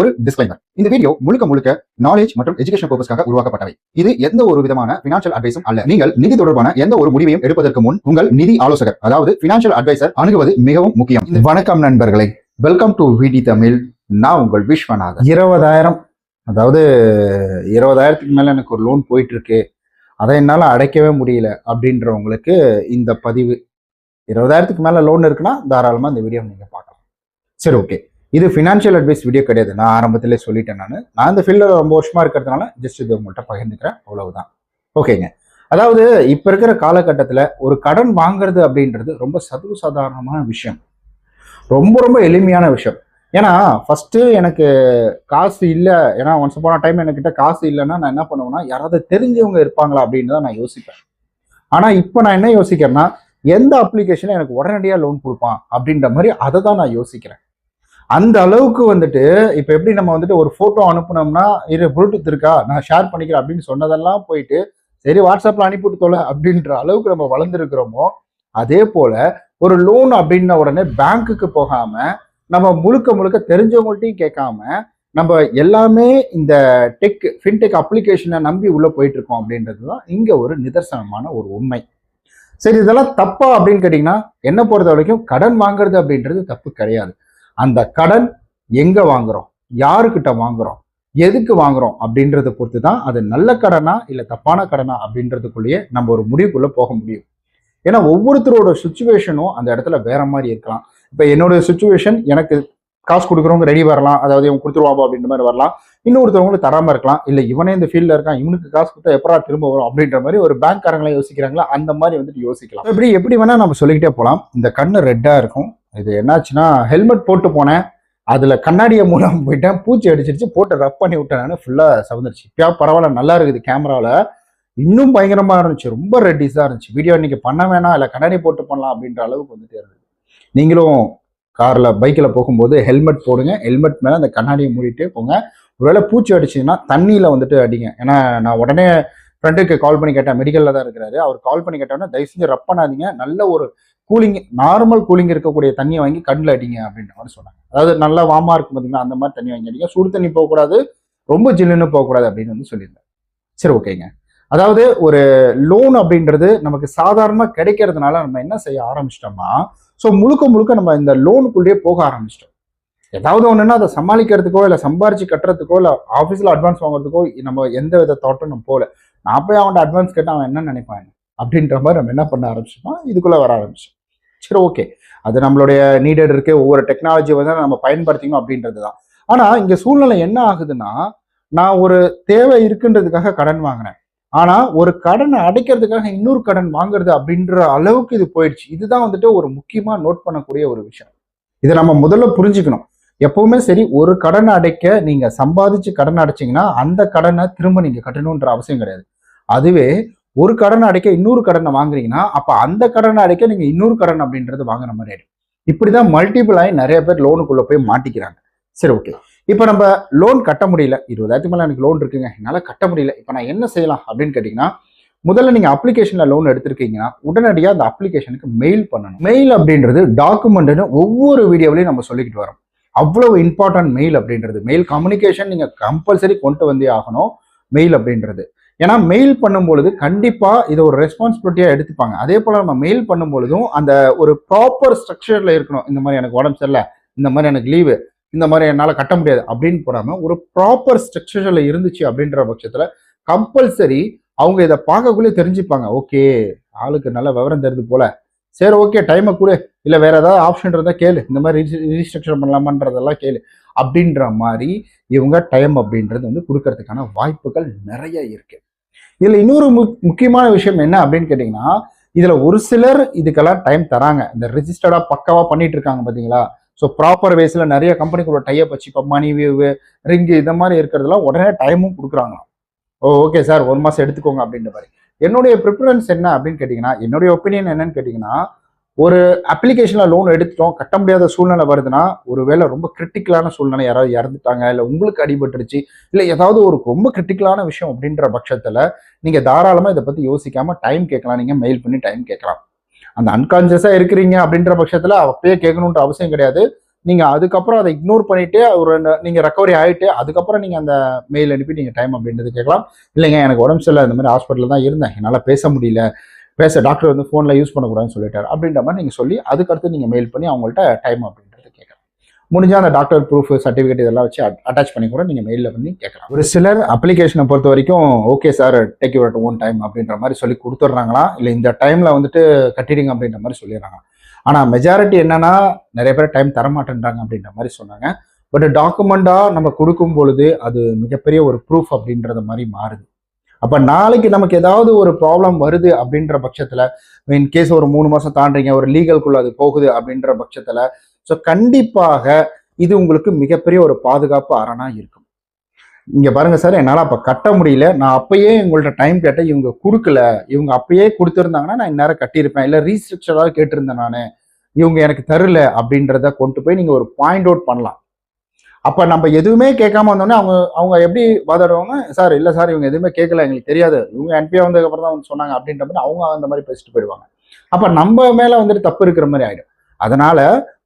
ஒரு டிஸ்க்ளைமர் இந்த வீடியோ முழுக்க முழுக்க நாலேஜ் மற்றும் எஜுகேஷன் பர்பஸ்க்காக உருவாக்கப்பட்டவை. இது எந்த ஒரு விதமான பினான்சியல் அட்வைஸும் அல்ல. நீங்கள் நிதி தொடர்பான எந்த ஒரு முடிவையும் எடுப்பதற்கு முன் உங்கள் நிதி ஆலோசகர் அதாவது பினான்சியல் அட்வைசர் அணுகுவது மிகவும் முக்கியம். வணக்கம் நண்பர்களே. வெல்கம் டு விடி தமிழ் நான் உங்கள் விஸ்வநாதன். இருபதாயிரம். அதாவது இருபதாயிரத்துக்கு மேல எனக்கு ஒரு லோன் போயிட்டு இருக்கு அதை என்னால் அடைக்கவே முடியல அப்படின்றவங்களுக்கு இந்த பதிவு. இருபதாயிரத்துக்கு மேல லோன் இருக்குன்னா தாராளமா இந்த வீடியோ நீங்க பார்க்கலாம். சரி ஓகே இது ஃபினான்ஷியல் அட்வைஸ் வீடியோ கிடையாது. நான் ஆரம்பத்திலே சொல்லிட்டேன் நான். நான் இந்த ஃபீல்டில் ரொம்ப வருஷமாக இருக்கிறதுனால ஜஸ்ட் இது உங்கள்கிட்ட பகிர்ந்துக்கிறேன். அவ்வளவுதான். ஓகேங்க அதாவது இப்போ இருக்கிற காலகட்டத்தில் ஒரு கடன் வாங்குறது அப்படின்றது ரொம்ப சதுவு சாதாரணமான விஷயம். ரொம்ப ரொம்ப எளிமையான விஷயம். ஏன்னா ஃபஸ்ட்டு எனக்கு காசு இல்லை. ஏன்னா ஒன்ஸ் போன டைம் என்கிட்ட காசு இல்லைன்னா நான் என்ன பண்ணுவேன்னா யாராவது தெரிஞ்சவங்க இருப்பாங்களா அப்படின்னு தான் நான் யோசிப்பேன். ஆனால் இப்போ நான் என்ன யோசிக்கிறேன்னா எந்த அப்ளிகேஷனில் எனக்கு உடனடியாக லோன் கொடுப்பான் அப்படின்ற மாதிரி அதை தான் நான் யோசிக்கிறேன். அந்த அளவுக்கு வந்துட்டு இப்போ எப்படி நம்ம வந்துட்டு ஒரு ஃபோட்டோ அனுப்புனோம்னா இரு ப்ளூடூத் இருக்கா? நான் ஷேர் பண்ணிக்கிறேன் அப்படின்னு சொன்னதெல்லாம் போயிட்டு சரி வாட்ஸ்அப்பில் அனுப்பிவிட்டு தொலை அப்படின்ற அளவுக்கு நம்ம வளர்ந்துருக்கிறோமோ அதே போல ஒரு லோன் அப்படின்ன உடனே பேங்க்குக்கு போகாம நம்ம முழுக்க முழுக்க தெரிஞ்சவங்கள்ட்டையும் கேட்காம நம்ம எல்லாமே இந்த டெக் ஃபின்டெக் அப்ளிகேஷனை நம்பி உள்ள போயிட்டு இருக்கோம் அப்படின்றது தான் இங்கே ஒரு நிதர்சனமான ஒரு உண்மை. சரி இதெல்லாம் தப்பா அப்படின்னு கேட்டிங்கன்னா என்ன பொறுத்த வரைக்கும் கடன் வாங்குறது அப்படின்றது தப்பு கிடையாது. அந்த கடன் எங்க வாங்குறோம்? யாருக்கிட்ட வாங்குறோம்? எதுக்கு வாங்குறோம்? அப்படின்றத பொறுத்து தான் அது நல்ல கடனா இல்லை தப்பான கடனா அப்படின்றதுக்குள்ளேயே நம்ம ஒரு முடிவுக்குள்ள போக முடியும். ஏன்னா ஒவ்வொருத்தரோட சுச்சுவேஷனும் அந்த இடத்துல வேற மாதிரி இருக்கலாம். இப்போ என்னோட சுச்சுவேஷன் எனக்கு காசு கொடுக்குறவங்க ரெடி வரலாம். அதாவது இவங்க கொடுத்துருவாப்பா அப்படின்ற மாதிரி வரலாம். இன்னொருத்தவங்களுக்கு தராம இருக்கலாம். இல்லை இவனே இந்த ஃபீல்டில் இருக்கான். இவனுக்கு காசு கொடுத்தா எப்படா திரும்ப வரும் அப்படின்ற மாதிரி ஒரு பேங்க்காரங்களா யோசிக்கிறாங்களா? அந்த மாதிரி வந்துட்டு யோசிக்கலாம். இப்படி எப்படி வேணா நம்ம சொல்லிக்கிட்டே போகலாம் இந்த கண்ணு ரெட்டா இருக்கும். இது என்னாச்சுன்னா ஹெல்மெட் போட்டு போனேன். அதில் கண்ணாடியை மூலம் போயிட்டேன். பூச்சி அடிச்சிருச்சு. போட்டு ரப் பண்ணி விட்டேன் நான். ஃபுல்லாக சவுந்துருச்சு. இப்பயா பரவாயில்ல நல்லா இருக்குது கேமராவில் இன்னும் பயங்கரமாக இருந்துச்சு. ரொம்ப ரெட்டிஸாக இருந்துச்சு. வீடியோ இன்றைக்கி பண்ண வேணாம். இல்லை கண்ணாடி போட்டு பண்ணலாம் அப்படின்ற அளவுக்கு வந்துட்டே இருந்தது. நீங்களும் காரில் பைக்கில் போகும்போது ஹெல்மெட் போடுங்க. ஹெல்மெட் மேலே அந்த கண்ணாடியை மூடிட்டே போங்க. ஒருவேளை பூச்சி அடிச்சிங்கன்னா தண்ணியில் வந்துட்டு அடிங்க. ஏன்னா நான் உடனே ஃப்ரெண்டுக்கு கால் பண்ணி கேட்டேன். மெடிக்கலில் தான் இருக்கிறாரு. அவர் கால் பண்ணி கேட்டோன்னா தயவு செஞ்சு ரப் பண்ணாதீங்க. நல்ல ஒரு கூலிங் நார்மல் கூலிங் இருக்கக்கூடிய தண்ணியை வாங்கி கண்ணில் அடிங்க அப்படின்ற மாதிரி சொன்னாங்க. அதாவது நல்லா வாமா இருக்கும் பார்த்தீங்கன்னா அந்த மாதிரி தண்ணி வாங்கி அடிங்க. சுடு தண்ணி போகக்கூடாது ரொம்ப ஜில்லுன்னு போகக்கூடாது அப்படின்னு வந்து சொல்லியிருந்தேன் சரி ஓகேங்க அதாவது ஒரு லோன் அப்படின்றது நமக்கு சாதாரணமாக கிடைக்கிறதுனால நம்ம என்ன செய்ய ஆரம்பிச்சிட்டோம்னா ஸோ முழுக்க முழுக்க நம்ம இந்த லோனுக்குள்ளேயே போக ஆரம்பிச்சிட்டோம். ஏதாவது ஒன்றுன்னா அதை சமாளிக்கிறதுக்கோ இல்லை சம்பாரிச்சு கட்டுறதுக்கோ இல்லை ஆஃபீஸில் அட்வான்ஸ் வாங்குறதுக்கோ நம்ம எந்த வித தோட்டம் நம்ம போகல. நான் போய் அவன்கிட்ட அட்வான்ஸ் கேட்டால் அவன் என்ன நினைப்பான் அப்படின்ற மாதிரி நம்ம என்ன பண்ண ஆரம்பிச்சோம்னா இதுக்குள்ளே வர ஆரம்பிச்சோம் சரி ஓகே அது நம்மளுடைய நீடட் இருக்கு ஒவ்வொரு டெக்னாலஜி வந்து நம்ம பயன்படுத்திக்கணும் அப்படின்றது தான். ஆனால் இங்கே சூழ்நிலை என்ன ஆகுதுன்னா நான் ஒரு தேவை இருக்குன்றதுக்காக கடன் வாங்கினேன் ஆனால் ஒரு கடனை அடைக்கிறதுக்காக இன்னொரு கடன் வாங்குறது அப்படின்ற அளவுக்கு இது போயிடுச்சு. இதுதான் வந்துட்டு ஒரு முக்கியமாக நோட் பண்ணக்கூடிய ஒரு விஷயம். இதை நம்ம முதல்ல புரிஞ்சுக்கணும். எப்பவுமே சரி ஒரு கடனை அடைக்க நீங்க சம்பாதிச்சு கடன் அடைச்சிங்கன்னா அந்த கடனை திரும்ப நீங்க கட்டணுன்ற அவசியம் கிடையாது. அதுவே ஒரு கடனை அடைக்க இன்னொரு கடனை வாங்குறீங்கன்னா அப்போ அந்த கடனை அடைக்க நீங்கள் இன்னொரு கடன் அப்படின்றது வாங்குற மாதிரி ஆயிடும். இப்படிதான் மல்டிபிள் ஆகி நிறைய பேர் லோனுக்குள்ளே போய் மாட்டிக்கிறாங்க. சரி ஓகே இப்போ நம்ம லோன் கட்ட முடியல. இருபதாயிரத்துக்கு மேலே எனக்கு லோன் இருக்குங்க. என்னால் கட்ட முடியல. இப்போ நான் என்ன செய்யலாம் அப்படின்னு கேட்டிங்கன்னா முதல்ல நீங்கள் அப்ளிகேஷனில் லோன் எடுத்திருக்கீங்கன்னா உடனடியாக அந்த அப்ளிகேஷனுக்கு மெயில் பண்ணணும். மெயில் அப்படின்றது டாக்குமெண்ட்னு ஒவ்வொரு வீடியோவிலையும் நம்ம சொல்லிக்கிட்டு வரோம். அவ்வளவு இம்பார்ட்டன்ட் மெயில் அப்படின்றது. மெயில் கம்யூனிகேஷன் நீங்கள் கம்பல்சரி கொண்டு வந்தே ஆகணும் மெயில் அப்படின்றது. ஏன்னா மெயில் பண்ணும்பொழுது கண்டிப்பாக இதை ஒரு ரெஸ்பான்சிபிலிட்டியாக எடுத்துப்பாங்க. அதே போல் நம்ம மெயில் பண்ணும்பொழுதும் அந்த ஒரு ப்ராப்பர் ஸ்ட்ரக்சரில் இருக்கணும். இந்த மாதிரி எனக்கு உடம்பு சரியில்லை இந்த மாதிரி எனக்கு லீவு இந்த மாதிரி என்னால் கட்ட முடியாது அப்படின்னு போடாமல் ஒரு ப்ராப்பர் ஸ்ட்ரக்சரில் இருந்துச்சு அப்படின்ற பட்சத்தில் கம்பல்சரி அவங்க இதை பார்க்கக்குள்ளே தெரிஞ்சுப்பாங்க. ஓகே ஆளுக்கு நல்ல விவரம் தெரிஞ்சு போல. சரி ஓகே டைமை கொடு. இல்லை வேற ஏதாவது ஆப்ஷன் இருந்தால் கேளு. இந்த மாதிரி ரீஸ்ட்ரக்சர் பண்ணலாமான்றதெல்லாம் கேளு. அப்படின்ற மாதிரி இவங்க டைம் அப்படின்றது வந்து கொடுக்கறதுக்கான வாய்ப்புகள் நிறைய இருக்குது இதில் இன்னொரு முக்கியமான விஷயம் என்ன அப்படின்னு கேட்டிங்கன்னா இதில் ஒரு சிலர் இதுக்கெல்லாம் டைம் தராங்க. இந்த ரிஜிஸ்டர்டாக பக்காவாக பண்ணிட்டு இருக்காங்க பார்த்தீங்களா ஸோ ப்ராப்பர் வேஸில் நிறைய கம்பெனிக்குள்ள டைப் வச்சு இப்போ மணி வியூ ரிங்கு இந்த மாதிரி இருக்கிறதுலாம் உடனே டைமும் கொடுக்குறாங்களாம். ஓ ஓகே சார் ஒரு மாதம் எடுத்துக்கோங்க அப்படின்ற மாதிரி. என்னுடைய ப்ரிஃபரன்ஸ் என்ன அப்படின்னு கேட்டிங்கன்னா என்னுடைய ஒப்பீனியன் என்னன்னு கேட்டிங்கன்னா ஒரு அப்ளிகேஷனில் லோன் எடுத்துட்டோம் கட்ட முடியாத சூழ்நிலை வருதுன்னா ஒருவேளை ரொம்ப கிரிட்டிக்கலான சூழ்நிலை யாராவது இறந்துட்டாங்க இல்லை உங்களுக்கு அடிபட்டுருச்சு இல்லை ஏதாவது ஒரு ரொம்ப கிரிட்டிக்கலான விஷயம் அப்படின்ற பட்சத்தில் நீங்கள் தாராளமாக இதை பற்றி யோசிக்காமல் டைம் கேட்கலாம். நீங்கள் மெயில் பண்ணி டைம் கேட்கலாம். அந்த அன்கான்சியஸாக இருக்கிறீங்க அப்படின்ற பட்சத்தில் அப்பயே கேட்கணுன்ற அவசியம் கிடையாது. நீங்கள் அதுக்கப்புறம் அதை இக்னோர் பண்ணிவிட்டு ஒரு நீங்கள் ரெக்கவரி ஆகிட்டு அதுக்கப்புறம் நீங்கள் அந்த மெயில் அனுப்பி நீங்கள் டைம் அப்படின்றது கேட்கலாம். இல்லைங்க எனக்கு உடம்பு சரியில்லை இந்த மாதிரி ஹாஸ்பிட்டலில் தான் இருந்தேன். என்னால் பேச முடியல. பேச டாக்டர் வந்து ஃபோனில் யூஸ் பண்ணக்கூடாதுன்னு சொல்லிட்டாரு. அப்படின்ற மாதிரி நீங்கள் சொல்லி அதுக்கடுத்து நீங்கள் மெயில் பண்ணி அவங்கள்ட்ட டைம் அப்படின்றது கேட்கலாம். முடிஞ்சால் அந்த டாக்டர் ப்ரூஃப் சர்டிஃபிகேட் இதெல்லாம் வச்சு அட்டாச் பண்ணி கூட நீங்கள் மெயிலில் பண்ணி கேட்கலாம். ஒரு சிலர் அப்ளிகேஷனை பொறுத்த வரைக்கும் okay sir take your own time அப்படின்ற மாதிரி சொல்லி கொடுத்துட்றாங்களா? இல்லை இந்த டைமில் வந்துட்டு கட்டிடுங்க அப்படின்ற மாதிரி சொல்லிடுறாங்க ஆனால் மெஜாரிட்டி என்னன்னா நிறைய பேர் டைம் தரமாட்டேன்றாங்க அப்படின்ற மாதிரி சொன்னாங்க. பட் டாக்குமெண்ட்டாக நம்ம கொடுக்கும் பொழுது அது மிகப்பெரிய ஒரு ப்ரூஃப் அப்படின்றத மாதிரி மாறுது. அப்போ நாளைக்கு நமக்கு ஏதாவது ஒரு ப்ராப்ளம் வருது அப்படின்ற பட்சத்தில் இன்கேஸ் ஒரு மூணு மாதம் தாண்டுறீங்க ஒரு லீகல்குள்ள அது போகுது அப்படின்ற பட்சத்தில் ஸோ கண்டிப்பாக இது உங்களுக்கு மிகப்பெரிய ஒரு பாதுகாப்பு அரணாக இருக்கும். இங்கே பாருங்கள் சார் என்னால் அப்போ கட்ட முடியல. நான் அப்பயே உங்கள்ட்ட டைம் கேட்டேன். இவங்க கொடுக்கல. இவங்க அப்பயே கொடுத்துருந்தாங்கன்னா நான் இந்நேரம் கட்டியிருப்பேன். இல்லை ரீஸ்ட்ரக்சராக கேட்டிருந்தேன் நான். இவங்க எனக்கு தரல அப்படின்றத கொண்டு போய் நீங்கள் ஒரு பாயிண்ட் அவுட் பண்ணலாம். அப்ப நம்ம எதுவுமே கேட்காம வந்தோடனே அவங்க அவங்க எப்படி வாதாடுவாங்க? சார் இல்ல சார் இவங்க எதுவுமே கேட்கல எங்களுக்கு தெரியாது. இவங்க என்பியா வந்ததுக்கு அப்புறம் தான் வந்து சொன்னாங்க. அப்படின்ற மாதிரி அவங்க அந்த மாதிரி பேசிட்டு போயிடுவாங்க. அப்ப நம்ம மேல வந்துட்டு தப்பு இருக்கிற மாதிரி ஆயிடும். அதனால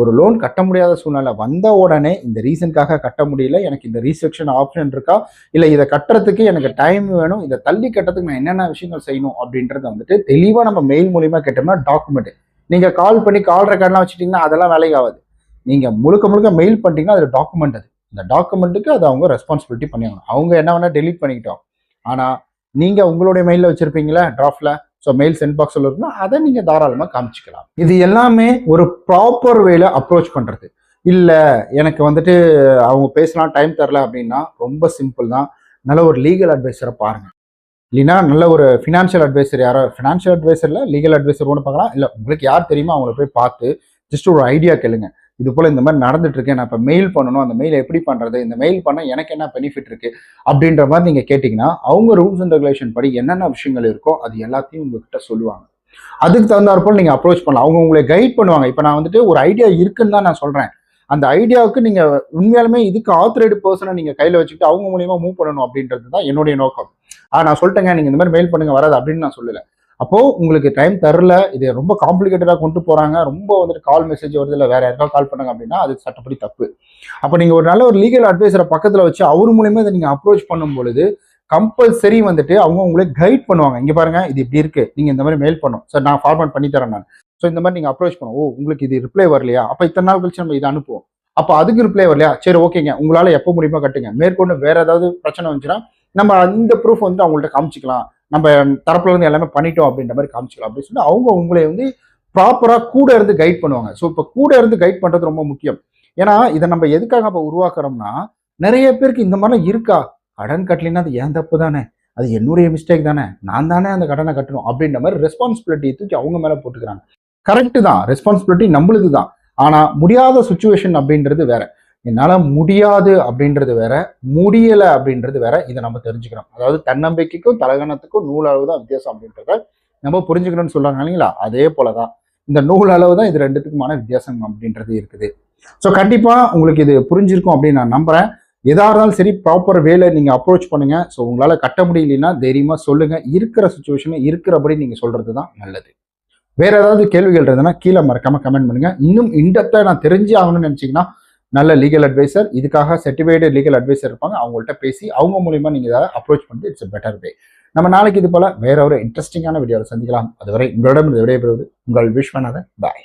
ஒரு லோன் கட்ட முடியாத சூழ்நிலை வந்த உடனே இந்த ரீசனுக்காக கட்ட முடியல எனக்கு இந்த ரீஸ்ட்ரக்ஷன் ஆப்ஷன் இருக்கா? இல்லை இதை கட்டுறதுக்கு எனக்கு டைம் வேணும் இதை தள்ளி கட்டுறதுக்கு நான் என்னென்ன விஷயங்கள் செய்யணும் அப்படின்றத வந்துட்டு தெளிவாக நம்ம மெயில் மூலியமாக கேட்டோம்னா டாக்குமெண்ட் நீங்கள் கால் பண்ணி கால் ரெக்கார்ட்லாம் வச்சுட்டிங்கன்னா அதெல்லாம் வேலைக்கு ஆகாது. நீங்கள் முழுக்க முழுக்க மெயில் பண்ணிட்டீங்கன்னா அது டாக்குமெண்ட் அது. இந்த டாக்குமெண்ட்டுக்கு அது அவங்க ரெஸ்பான்சிபிலிட்டி பண்ணியாகணும் அவங்க என்ன வேணால் டெலீட் பண்ணிக்கிட்டோம். ஆனால் நீங்கள் உங்களுடைய மெயிலில் வச்சுருப்பீங்களா ட்ராஃப்டில் ஸோ மெயில் சென்ட் பாக்ஸில் இருக்கணும் அதை நீங்கள் தாராளமாக காமிச்சிக்கலாம். இது எல்லாமே ஒரு ப்ராப்பர் வேல அப்ரோச் பண்ணுறது இல்லை எனக்கு வந்துட்டு அவங்க பேசலாம் டைம் தரல அப்படின்னா ரொம்ப சிம்பிள் தான். நல்ல ஒரு லீகல் அட்வைஸரை பாருங்கள் இல்லைன்னா நல்ல ஒரு ஃபினான்ஷியல் அட்வைசர் யாரோ ஃபினான்ஷியல் அட்வைசரில் லீகல் அட்வைசர் கூட பார்க்கலாம். இல்லை உங்களுக்கு யார் தெரியுமோ அவங்கள போய் பார்த்து ஜஸ்ட் ஒரு ஐடியா கேளுங்க. இது போல் இந்த மாதிரி நடந்துட்டு நான் இப்போ மெயில் பண்ணணும். அந்த மெயில் எப்படி பண்ணுறது இந்த மெயில் பண்ண எனக்கு என்ன பெனிஃபிட் இருக்குது அப்படின்ற மாதிரி நீங்கள் கேட்டிங்கன்னா அவங்க ரூல்ஸ் அண்ட் ரெகுலேஷன் படி என்னென்ன விஷயங்கள் இருக்கோ அது எல்லாத்தையும் உங்ககிட்ட சொல்லுவாங்க. அதுக்கு தகுந்தாற்போல் நீங்கள் அப்ரோச் பண்ணலாம். அவங்க உங்களை கைட் பண்ணுவாங்க. இப்போ நான் வந்துட்டு ஒரு ஐடியா இருக்குன்னு தான் நான் சொல்கிறேன் அந்த ஐடியாவுக்கு நீங்கள் உண்மையாலுமே இதுக்கு ஆத்தரைடு பர்சனை நீங்கள் கையில் வச்சுக்கிட்டு அவங்க மூலியமாக மூவ் பண்ணணும் அப்படின்றது தான் என்னுடைய நோக்கம். ஆ நான் சொல்லிட்டேங்க. நீங்கள் இந்த மாதிரி மெயில் பண்ணுங்க. வராது அப்படின்னு நான் சொல்லலை. அப்போ உங்களுக்கு டைம் தரல இது ரொம்ப காம்ப்ளிகேட்டடாக கொண்டு போறாங்க ரொம்ப வந்துட்டு கால் மெசேஜ் வருது இல்லை வேற யாருக்காவது கால் பண்ணுங்க அப்படின்னா அது சட்டப்படி தப்பு. அப்போ நீங்க ஒரு நல்ல ஒரு லீகல் அட்வைசரை பக்கத்துல வச்சு அவர் மூலயமா இதை நீங்க அப்ரோச் பண்ணும் பொழுது கம்பல்சரி வந்துட்டு அவங்க உங்களை கைட் பண்ணுவாங்க. இங்க பாருங்க இது இப்படி இருக்கு. நீங்க இந்த மாதிரி மெயில் பண்ணும் சார் நான் ஃபார்மேட் பண்ணி தரேன் நான். ஸோ இந்த மாதிரி நீங்க அப்ரோச் பண்ணுவோம் ஓ உங்களுக்கு இது ரிப்ளை வரலையா? அப்போ இத்தனை நாள் கழிச்சு நம்ம இதை அனுப்புவோம். அப்போ அதுக்கு ரிப்ளை வரலையா? சரி ஓகேங்க உங்களால எப்போ முடியுமோ கட்டுங்க. மேற்கொண்டு வேற ஏதாவது பிரச்சனை வந்துச்சுன்னா நம்ம அந்த ப்ரூஃப் வந்து அவங்கள்ட்ட காமிச்சிக்கலாம். நம்ம தரப்புல இருந்து எல்லாமே பண்ணிட்டோம் அப்படின்ற மாதிரி காமிச்சிக்கலாம் அப்படின்னு சொல்லி அவங்க உங்களை வந்து ப்ராப்பராக கூட இருந்து கைட் பண்ணுவாங்க. ஸோ இப்போ கூட இருந்து கைட் பண்ணுறது ரொம்ப முக்கியம். ஏன்னா இதை நம்ம எதுக்காக அப்போ உருவாக்குறோம்னா நிறைய பேருக்கு இந்த மாதிரிலாம் இருக்கா? கடன் கட்டலைன்னா அது ஏன் தப்பு தானே? அது என்னுடைய மிஸ்டேக் தானே? நான் தானே அந்த கடனை கட்டணும் அப்படின்ற மாதிரி ரெஸ்பான்சிபிலிட்டியை தூக்கி அவங்க மேலே போட்டுக்கிறாங்க. கரெக்டு தான். ரெஸ்பான்சிபிலிட்டி நம்மளுது தான். ஆனால் முடியாத சுச்சுவேஷன் அப்படின்றது வேற. என்னால் முடியாது அப்படின்றது வேற முடியலை அப்படின்றது வேற இதை நம்ம தெரிஞ்சுக்கணும். அதாவது தன்னம்பிக்கைக்கும் தலகணத்துக்கும் நூல் அளவு தான் வித்தியாசம் அப்படின்றத நம்ம புரிஞ்சுக்கணும்னு சொல்கிறாங்க இல்லைங்களா? அதே போல தான் இந்த நூல் அளவு தான் இது ரெண்டுத்துக்குமான வித்தியாசம் அப்படின்றது இருக்குது. ஸோ கண்டிப்பாக உங்களுக்கு இது புரிஞ்சிருக்கும் அப்படின்னு நான் நம்புகிறேன் எதா இருந்தாலும் சரி ப்ராப்பர் வேலை நீங்கள் அப்ரோச் பண்ணுங்க. ஸோ உங்களால் கட்ட முடியலன்னா தைரியமாக சொல்லுங்க. இருக்கிற சுச்சுவேஷனை இருக்கிறபடி நீங்கள் சொல்கிறது தான் நல்லது. வேற ஏதாவது கேள்விகள் இருந்ததுன்னா கீழே மறக்காம கமெண்ட் பண்ணுங்க. இன்னும் இன்டெப்த்தாக நான் தெரிஞ்சு ஆகணும்னு நினச்சிங்கன்னா நல்ல லீகல் அட்வைசர் இதுக்காக சர்டிஃபைடு லீகல் அட்வைசர் இருப்பாங்க. அவங்கள்ட்ட பேசி அவங்க மூலியமா நீங்க இதை அப்ரோச் பண்ணிட்டு இட்ஸ் பெட்டர் வே நம்ம நாளைக்கு இது போல வேற ஒரு இன்ட்ரெஸ்டிங்கான வீடியோவில் சந்திக்கலாம். அதுவரை உங்களிடம் விடைபெறுவது உங்கள் விஸ்வநாதன். பாய்